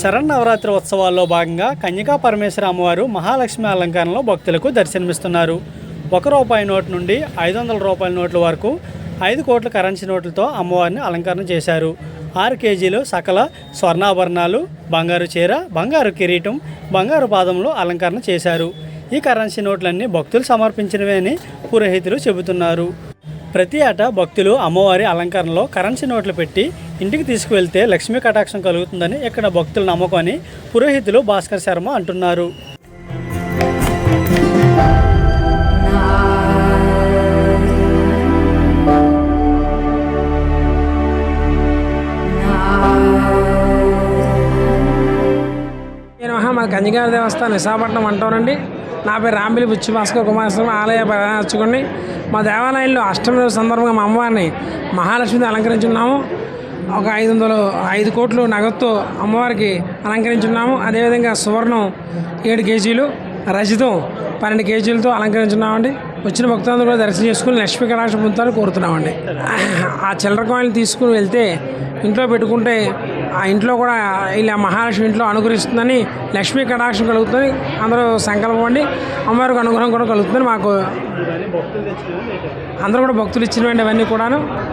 శరన్నవరాత్రి ఉత్సవాల్లో భాగంగా కన్యకా పరమేశ్వర అమ్మవారు మహాలక్ష్మి అలంకరణలో భక్తులకు దర్శనమిస్తున్నారు. ఒక రూపాయి నోటు నుండి ఐదు వందల రూపాయల నోట్ల వరకు ఐదు కోట్ల కరెన్సీ నోట్లతో అమ్మవారిని అలంకరణ చేశారు. ఆరు కేజీలు సకల స్వర్ణాభరణాలు బంగారు చీర బంగారు కిరీటం బంగారు పాదములు అలంకరణ చేశారు. ఈ కరెన్సీ నోట్లన్నీ భక్తులు సమర్పించినవే అని పురోహితులు చెబుతున్నారు. ప్రతి ఏటా భక్తులు అమ్మవారి అలంకరణలో కరెన్సీ నోట్లు పెట్టి ఇంటికి తీసుకువెళ్తే లక్ష్మీ కటాక్షం కలుగుతుందని ఇక్కడ భక్తులు నమ్మకని పురోహితులు భాస్కర్ శర్మ అంటున్నారు. మా గంజిగారి దేవస్థానం విశాఖపట్నం అంటారండి నా పేరు రాంబిలి బుచ్చి భాస్కర్ కుమారస్వామి ఆలయ ప్రధానర్చకుని మా దేవాలయంలో అష్టమి రోజు సందర్భంగా మా అమ్మవారిని మహాలక్ష్మిని అలంకరించున్నాము. ఒక ఐదు వందలు ఐదు కోట్లు నగదుతో అమ్మవారికి అలంకరించున్నాము. అదేవిధంగా సువర్ణం ఏడు కేజీలు రజితం పన్నెండు కేజీలతో అలంకరించున్నామండి. వచ్చిన భక్తులందరూ కూడా దర్శనం చేసుకుని లక్ష్మీ కటాక్షం పొందుతారని కోరుతున్నామండి. ఆ చిల్లర కాయిన్లు తీసుకుని వెళ్తే ఇంట్లో పెట్టుకుంటే ఆ ఇంట్లో కూడా ఇలా మహాలక్ష్మి ఇంట్లో అనుగ్రహిస్తుందని లక్ష్మీ కటాక్షం కలుగుతుంది. అందరూ సంకల్పం అండి అమ్మవారికి అనుగ్రహం కూడా కలుగుతుంది. మాకు అందరూ కూడా భక్తులు ఇచ్చినవండి అవన్నీ కూడాను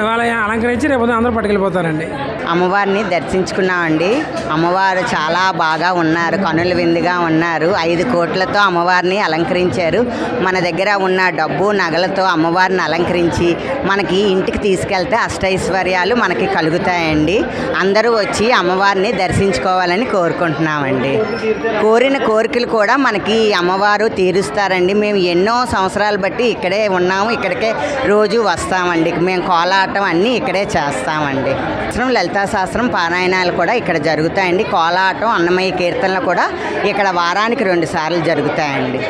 ఇవాళ అలంకరించి రేపు అందరూ పట్టుకెళ్ళిపోతారండి. అమ్మవారిని దర్శించుకున్నామండి. అమ్మవారు చాలా బాగా ఉన్నారు. కనుల విందుగా ఉన్నారు. ఐదు కోట్లతో అమ్మవారిని అలంకరించారు. మన దగ్గర ఉన్న డబ్బు నగలతో అమ్మవారిని అలంకరించి మనకి ఇంటికి తీసుకెళ్తే అష్టైశ్వర్యాలు మనకి కలుగుతాయండి. అందరూ వచ్చి అమ్మవారిని దర్శించుకోవాలని కోరుకుంటున్నామండి. కోరిన కోరికలు కూడా మనకి అమ్మవారు తీరుస్తారండి. మేము ఎన్నో సంవత్సరాలు బట్టి ఇక్కడే ఉన్నాము. ఇక్కడికే రోజు వస్తామండి. మేము కోలాటం అన్నీ ఇక్కడే చేస్తామండి. లలితా శాస్త్రం పారాయణాలు కూడా ఇక్కడ జరుగుతాయండి. కోలాటం అన్నమయ్య కీర్తనలు కూడా ఇక్కడ వారానికి రెండు సార్లు జరుగుతాయండి.